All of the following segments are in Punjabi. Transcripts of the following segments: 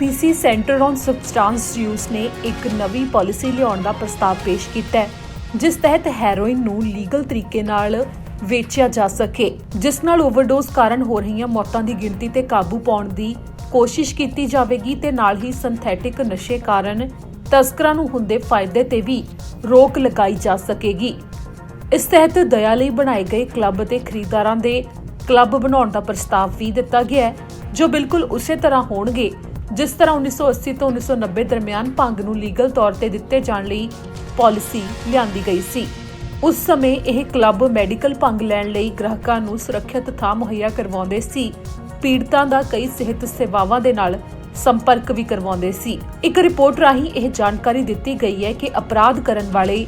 BC centre on substance use ਨੇ ਇੱਕ ਨਵੀਂ ਪਾਲਿਸੀ ਲਿਆਉਣ ਦਾ ਪ੍ਰਸਤਾਵ ਪੇਸ਼ ਕੀਤਾ ਹੈ, ਜਿਸ ਤਹਿਤ ਹੈਰੋਇਨ ਨੂੰ ਲੀਗਲ ਤਰੀਕੇ ਨਾਲ ਵੇਚਿਆ ਜਾ ਸਕੇ, ਜਿਸ ਨਾਲ ਓਵਰਡੋਜ਼ ਕਾਰਨ ਹੋ ਰਹੀਆਂ ਮੌਤਾਂ ਦੀ ਗਿਣਤੀ ਤੇ ਕਾਬੂ ਪਾਉਣ ਦੀ ਕੋਸ਼ਿਸ਼ ਕੀਤੀ ਜਾਵੇਗੀ ਤੇ ਨਾਲ ਹੀ ਸਿੰਥੈਟਿਕ ਨਸ਼ੇ ਕਾਰਨ ਤਸਕਰਾਂ ਨੂੰ ਹੁੰਦੇ ਫਾਇਦੇ ਤੇ ਵੀ ਰੋਕ ਲਗਾਈ ਜਾ ਸਕੇਗੀ। ਇਸ ਤਹਿਤ ਦਇਆ ਲਈ ਬਣਾਏ ਗਏ ਕਲੱਬ ਅਤੇ ਖਰੀਦਦਾਰਾਂ ਦੇ ਕਲੱਬ ਬਣਾਉਣ ਦਾ ਪ੍ਰਸਤਾਵ ਵੀ ਦਿੱਤਾ ਗਿਆ ਹੈ, ਜੋ ਬਿਲਕੁਲ ਉਸੇ ਤਰ੍ਹਾਂ ਹੋਣਗੇ ਜਿਸ ਤਰ੍ਹਾਂ 1980 ਤੋਂ 1990 ਦਰਮਿਆਨ ਭੰਗ ਨੂੰ ਲੀਗਲ ਤੌਰ ਤੇ ਦਿੱਤੇ ਜਾਣ ਲਈ ਪਾਲਿਸੀ ਲਿਆਂਦੀ ਗਈ ਸੀ। ਉਸ ਸਮੇਂ ਇਹ ਕਲੱਬ ਮੈਡੀਕਲ ਭੰਗ ਲੈਣ ਲਈ ਗ੍ਰਾਹਕਾਂ ਨੂੰ ਸੁਰੱਖਿਅਤ ਥਾਂ ਮੁਹੱਈਆ ਕਰਵਾਉਂਦੇ ਸੀ। ਪੀੜਤਾਂ ਦਾ ਕਈ ਸਿਹਤ ਸੇਵਾਵਾਂ ਦੇ ਨਾਲ ਸੰਪਰਕ ਵੀ ਕਰਵਾਉਂਦੇ ਸੀ। ਇੱਕ ਰਿਪੋਰਟ ਰਾਹੀਂ ਇਹ ਜਾਣਕਾਰੀ ਦਿੱਤੀ ਗਈ ਹੈ ਕਿ ਅਪਰਾਧ ਕਰਨ ਵਾਲੇ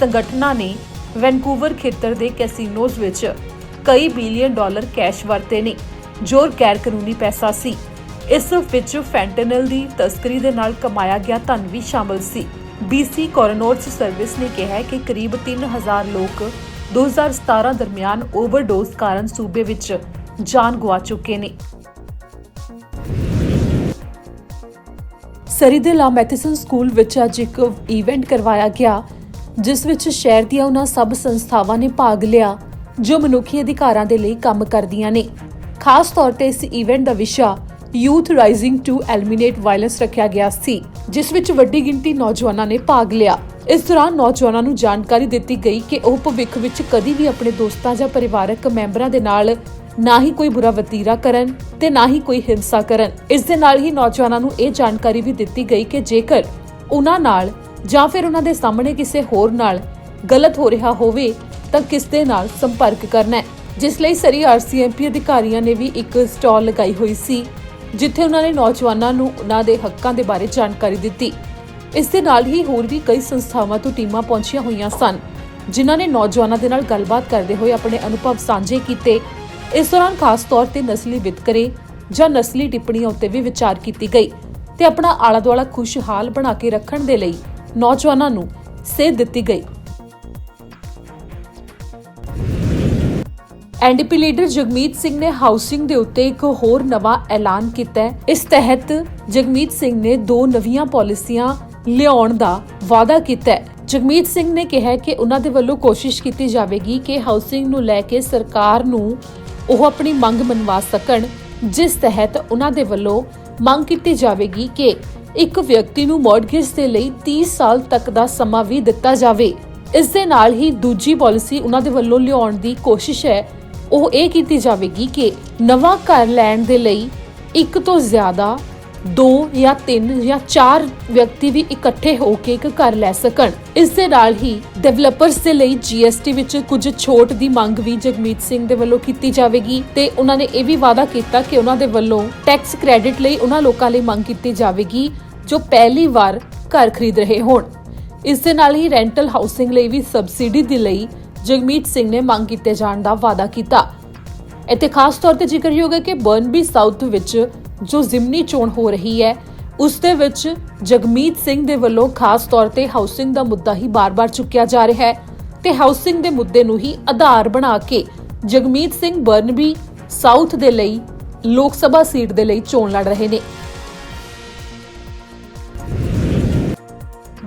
ਸੰਗਠਨਾਂ ਨੇ ਵੈਨਕੂਵਰ ਖੇਤਰ ਦੇ ਕੈਸੀਨੋਜ਼ ਵਿੱਚ ਕਈ ਬਿਲੀਅਨ ਡਾਲਰ ਕੈਸ਼ ਵਰਤੇ ਨੇ, ਜੋ ਗੈਰ ਕਾਨੂੰਨੀ ਪੈਸਾ ਸੀ। ਇਸ ਵਿੱਚ ਫੈਂਟਨਲ ਦੀ ਤਸਕਰੀ ਦੇ ਨਾਲ ਕਮਾਇਆ ਗਿਆ ਧਨ ਵੀ ਸ਼ਾਮਲ ਸੀ। BC ਕੋਰੋਨਰਸ ਸਰਵਿਸ ਨੇ ਕਿਹਾ ਕਿ ਕਰੀਬ 3000 ਲੋਕ 2017 ਦਰਮਿਆਨ ਓਵਰਡੋਜ਼ ਕਾਰਨ ਸੂਬੇ ਵਿੱਚ ਜਾਨ ਗਵਾ ਚੁੱਕੇ ਨੇ। ਸਰੀ ਦੇ ਲਾ ਮੈਥਿਸਨ ਸਕੂਲ ਵਿੱਚ ਅੱਜ ਇੱਕ ਇਵੈਂਟ ਕਰਵਾਇਆ ਗਿਆ, ਜਿਸ ਵਿੱਚ ਸ਼ਹਿਰ ਦੀਆਂ ਉਹਨਾਂ ਸਭ ਸੰਸਥਾਵਾਂ ਨੇ ਭਾਗ ਲਿਆ, ਜੋ ਮਨੁੱਖੀ ਅਧਿਕਾਰਾਂ ਦੇ ਲਈ ਕੰਮ ਕਰਦੀਆਂ ਨੇ। ਖਾਸ ਤੌਰ ਤੇ ਇਸ ਇਵੈਂਟ ਦਾ ਵਿਸ਼ਾ youth rising to eliminate violence ਰੱਖਿਆ ਗਿਆ ਸੀ, ਜਿਸ ਵਿੱਚ ਵੱਡੀ ਗਿਣਤੀ ਨੌਜਵਾਨਾਂ ਨੇ ਭਾਗ ਲਿਆ। ਇਸ ਦੌਰਾਨ ਨੌਜਵਾਨਾਂ ਨੂੰ ਜਾਣਕਾਰੀ ਦਿੱਤੀ ਗਈ ਕਿ ਉਹ ਭਵਿੱਖ ਵਿੱਚ ਕਦੀ ਵੀ ਆਪਣੇ ਦੋਸਤਾਂ ਜਾਂ ਪਰਿਵਾਰਕ ਮੈਂਬਰਾਂ ਦੇ ਨਾਲ ਨਾ ਹੀ ਕੋਈ ਬੁਰਾ ਵਤੀਰਾ ਕਰਨ ਤੇ ਨਾ ਹੀ ਕੋਈ ਹਿੰਸਾ ਕਰਨ। ਇਸ ਦੇ ਨਾਲ ਹੀ ਨੌਜਵਾਨਾਂ ਨੂੰ ਇਹ ਜਾਣਕਾਰੀ ਵੀ ਦਿੱਤੀ ਗਈ ਕਿ ਜੇਕਰ ਉਹਨਾਂ ਨਾਲ ਜਾਂ ਫਿਰ ਉਹਨਾਂ ਦੇ ਸਾਹਮਣੇ ਕਿਸੇ ਹੋਰ ਨਾਲ ਗਲਤ ਹੋ ਰਿਹਾ ਹੋਵੇ, ਤਾਂ ਕਿਸ ਦੇ ਨਾਲ ਸੰਪਰਕ ਕਰਨਾ ਹੈ? ਜਿਸ ਲਈ ਸਰੀ ਆਰਸੀਐਮਪੀ ਅਧਿਕਾਰੀਆਂ ਨੇ ਵੀ ਇੱਕ ਸਟਾਲ ਲਗਾਈ ਹੋਈ ਸੀ। ਜਿੱਥੇ ਉਹਨਾਂ ਨੇ ਨੌਜਵਾਨਾਂ ਨੂੰ ਉਹਨਾਂ ਦੇ ਹੱਕਾਂ ਦੇ ਬਾਰੇ ਜਾਣਕਾਰੀ ਦਿੱਤੀ। ਇਸ ਦੇ ਨਾਲ ਹੀ ਹੋਰ ਵੀ ਕਈ ਸੰਸਥਾਵਾਂ ਤੋਂ ਟੀਮਾਂ ਪਹੁੰਚੀਆਂ ਹੋਈਆਂ ਸਨ, ਜਿਨ੍ਹਾਂ ਨੇ ਨੌਜਵਾਨਾਂ ਦੇ ਨਾਲ ਗੱਲਬਾਤ ਕਰਦੇ ਹੋਏ ਆਪਣੇ ਅਨੁਭਵ ਸਾਂਝੇ ਕੀਤੇ। ਇਸ ਦੌਰਾਨ ਖਾਸ ਤੌਰ ਤੇ ਨਸਲੀ ਵਿਤਕਰੇ ਜਾਂ ਨਸਲੀ ਟਿੱਪਣੀਆਂ ਉੱਤੇ ਵੀ ਵਿਚਾਰ ਕੀਤੀ ਗਈ ਤੇ ਆਪਣਾ ਆਲਾ ਦੁਆਲਾ ਖੁਸ਼ਹਾਲ ਬਣਾ ਕੇ ਰੱਖਣ ਦੇ ਲਈ ਨੌਜਵਾਨਾਂ ਨੂੰ ਸੇਧ ਦਿੱਤੀ ਗਈ। ਐਨਡੀਪੀ ਲੀਡਰ ਜਗਮੀਤ ਸਿੰਘ ਨੇ ਹਾਊਸਿੰਗ ਦੇ ਉੱਤੇ ਇੱਕ ਹੋਰ ਨਵਾਂ ਐਲਾਨ ਕੀਤਾ ਹੈ। ਇਸ ਤਹਿਤ ਜਗਮੀਤ ਸਿੰਘ ਨੇ ਦੋ ਨਵੀਆਂ ਪਾਲਿਸੀਆਂ ਲਿਆਉਣ ਦਾ ਵਾਅਦਾ ਕੀਤਾ ਹੈ। ਜਗਮੀਤ ਸਿੰਘ ਨੇ ਕਿਹਾ ਕਿ ਉਹਨਾਂ ਦੇ ਵੱਲੋਂ ਕੋਸ਼ਿਸ਼ ਕੀਤੀ ਜਾਵੇਗੀ ਕਿ ਹਾਊਸਿੰਗ ਨੂੰ ਲੈ ਕੇ ਸਰਕਾਰ ਨੂੰ ਉਹ ਆਪਣੀ ਮੰਗ ਮਨਵਾ ਸਕਣ, ਜਿਸ ਤਹਿਤ ਉਹਨਾਂ ਦੇ ਵੱਲੋਂ ਮੰਗ ਕੀਤੀ ਜਾਵੇਗੀ ਕਿ ਇੱਕ ਵਿਅਕਤੀ ਨੂੰ ਮੌਰਗੇਜ ਦੇ ਲਈ 30 ਸਾਲ ਤੱਕ ਦਾ ਸਮਾਂ ਵੀ ਦਿੱਤਾ ਜਾਵੇ। ਇਸ ਦੇ ਨਾਲ ਹੀ ਦੂਜੀ ਪਾਲਿਸੀ ਉਹਨਾਂ ਦੇ ਵੱਲੋਂ ਲਿਆਉਣ ਦੀ ਕੋਸ਼ਿਸ਼ ਹੈ। ਉਹ ਇਹ ਕੀਤੀ ਜਾਵੇਗੀ ਕਿ ਨਵਾਂ ਘਰ ਲੈਣ ਦੇ ਲਈ ਇੱਕ ਤੋਂ ਜ਼ਿਆਦਾ ਦੋ ਜਾਂ ਤਿੰਨ ਜਾਂ ਚਾਰ ਵਿਅਕਤੀ ਵੀ ਇਕੱਠੇ ਹੋ ਕੇ ਇੱਕ ਘਰ ਲੈ ਸਕਣ। ਇਸ ਦੇ ਨਾਲ ਹੀ ਡਿਵੈਲਪਰਸ ਦੇ ਲਈ GST ਵਿੱਚ ਕੁਝ ਛੋਟ ਦੀ ਮੰਗ ਵੀ ਜਗਮੀਤ ਸਿੰਘ ਦੇ ਵੱਲੋਂ ਕੀਤੀ ਜਾਵੇਗੀ ਤੇ ਉਹਨਾਂ ਨੇ ਇਹ ਵੀ ਵਾਅਦਾ ਕੀਤਾ ਕਿ ਉਹਨਾਂ ਦੇ ਵੱਲੋਂ ਟੈਕਸ ਕ੍ਰੈਡਿਟ ਲਈ ਉਹਨਾਂ ਲੋਕਾਂ ਲਈ ਮੰਗ ਕੀਤੀ ਜਾਵੇਗੀ ਜੋ ਪਹਿਲੀ ਵਾਰ ਘਰ ਖਰੀਦ ਰਹੇ ਹੋਣ। ਇਸ ਦੇ ਨਾਲ ਹੀ ਰੈਂਟਲ ਹਾਊਸਿੰਗ ਲਈ ਵੀ ਸਬਸਿਡੀ ਦੇ ਲਈ ਜਗਮੀਤ ਸਿੰਘ ਨੇ ਮੰਗ ਕੀਤੇ ਜਾਣ ਦਾ ਵਾਅਦਾ ਕੀਤਾ। ਇੱਥੇ ਖਾਸ ਤੌਰ ਤੇ ਜ਼ਿਕਰਯੋਗ ਹੈ ਕਿ ਬਰਨਬੀ ਸਾਊਥ ਵਿੱਚ ਜੋ ਜ਼ਿਮਨੀ ਚੋਣ ਹੋ ਰਹੀ ਹੈ, ਉਸ ਦੇ ਵਿੱਚ ਜਗਮੀਤ ਸਿੰਘ ਦੇ ਵੱਲੋਂ ਖਾਸ ਤੌਰ ਤੇ ਹਾਊਸਿੰਗ ਦਾ ਮੁੱਦਾ ਹੀ ਬਾਰ-ਬਾਰ ਚੁੱਕਿਆ ਜਾ ਰਿਹਾ ਹੈ ਤੇ ਹਾਊਸਿੰਗ ਦੇ ਮੁੱਦੇ ਨੂੰ ਹੀ ਆਧਾਰ ਬਣਾ ਕੇ ਜਗਮੀਤ ਸਿੰਘ ਬਰਨਬੀ ਸਾਊਥ ਦੇ ਲਈ ਲੋਕ ਸਭਾ ਸੀਟ ਦੇ ਲਈ ਚੋਣ ਲੜ ਰਹੇ ਨੇ।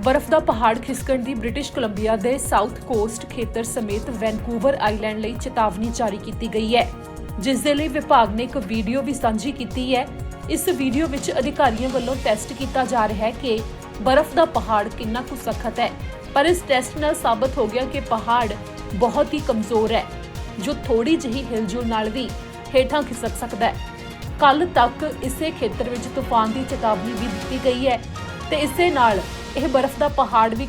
ਬਰਫ਼ ਦਾ ਪਹਾੜ ਖਿਸਕਣ ਦੀ ਬ੍ਰਿਟਿਸ਼ ਕੋਲੰਬੀਆ ਦੇ ਸਾਊਥ ਕੋਸਟ ਖੇਤਰ ਸਮੇਤ ਵੈਨਕੂਵਰ ਆਈਲੈਂਡ ਲਈ ਚੇਤਾਵਨੀ ਜਾਰੀ ਕੀਤੀ ਗਈ ਹੈ, ਜਿਸ ਦੇ ਲਈ ਵਿਭਾਗ ਨੇ ਇੱਕ ਵੀਡੀਓ ਵੀ ਸਾਂਝੀ ਕੀਤੀ ਹੈ। ਇਸ ਵੀਡੀਓ ਵਿੱਚ ਅਧਿਕਾਰੀਆਂ ਵੱਲੋਂ ਟੈਸਟ ਕੀਤਾ ਜਾ ਰਿਹਾ ਹੈ ਕਿ ਬਰਫ਼ ਦਾ ਪਹਾੜ ਕਿੰਨਾ ਕੁ ਸਖਤ ਹੈ, ਪਰ ਇਸ ਟੈਸਟ ਨਾਲ ਸਾਬਤ ਹੋ ਗਿਆ ਕਿ ਪਹਾੜ ਬਹੁਤ ਹੀ ਕਮਜ਼ੋਰ ਹੈ, ਜੋ ਥੋੜੀ ਜਿਹੀ ਹਿਲਜੁਲ ਨਾਲ ਵੀ ਹੇਠਾਂ ਖਿਸਕ ਸਕਦਾ ਹੈ। ਕੱਲ ਤੱਕ ਇਸੇ ਖੇਤਰ ਵਿੱਚ ਤੂਫਾਨ ਦੀ ਚੇਤਾਵਨੀ ਵੀ ਦਿੱਤੀ ਗਈ ਹੈ ਤੇ ਇਸੇ ਨਾਲ ਇਹ ਬਰਫ਼ ਦਾ ਪਹਾੜ ਵੀ